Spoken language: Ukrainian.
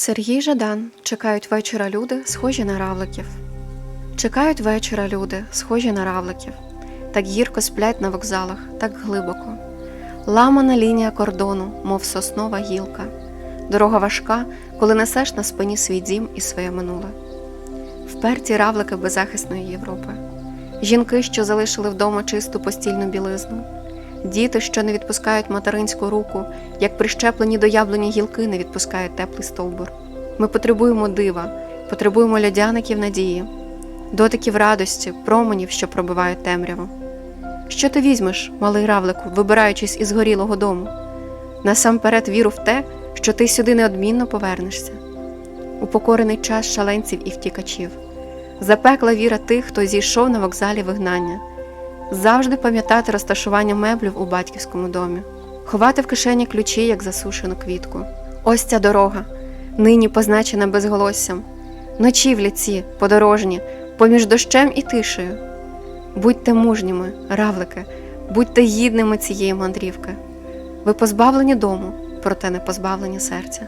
Сергій Жадан чекають вечора люди, схожі на равликів. Чекають вечора люди, схожі на равликів. Так гірко сплять на вокзалах, так глибоко. Ламана лінія кордону, мов соснова гілка. Дорога важка, коли несеш на спині свій дім і своє минуле. Вперті равлики беззахисної Європи. Жінки, що залишили вдома чисту постільну білизну. Діти, що не відпускають материнську руку, як прищеплені до яблуні гілки не відпускають теплий стовбур. Ми потребуємо дива, потребуємо льодяників надії, дотиків радості, променів, що пробивають темряву. Що ти візьмеш, малий равлику, вибираючись із горілого дому? Насамперед віру в те, що ти сюди неодмінно повернешся. Упокорений час шаленців і втікачів, запекла віра тих, хто зійшов на вокзалі вигнання завжди пам'ятати розташування меблів у батьківському домі, ховати в кишені ключі, як засушену квітку. Ось ця дорога, нині позначена безголоссям, ночівлі ці, подорожні, поміж дощем і тишею. Будьте мужніми, равлики, будьте гідними цієї мандрівки. Ви позбавлені дому, проте не позбавлені серця.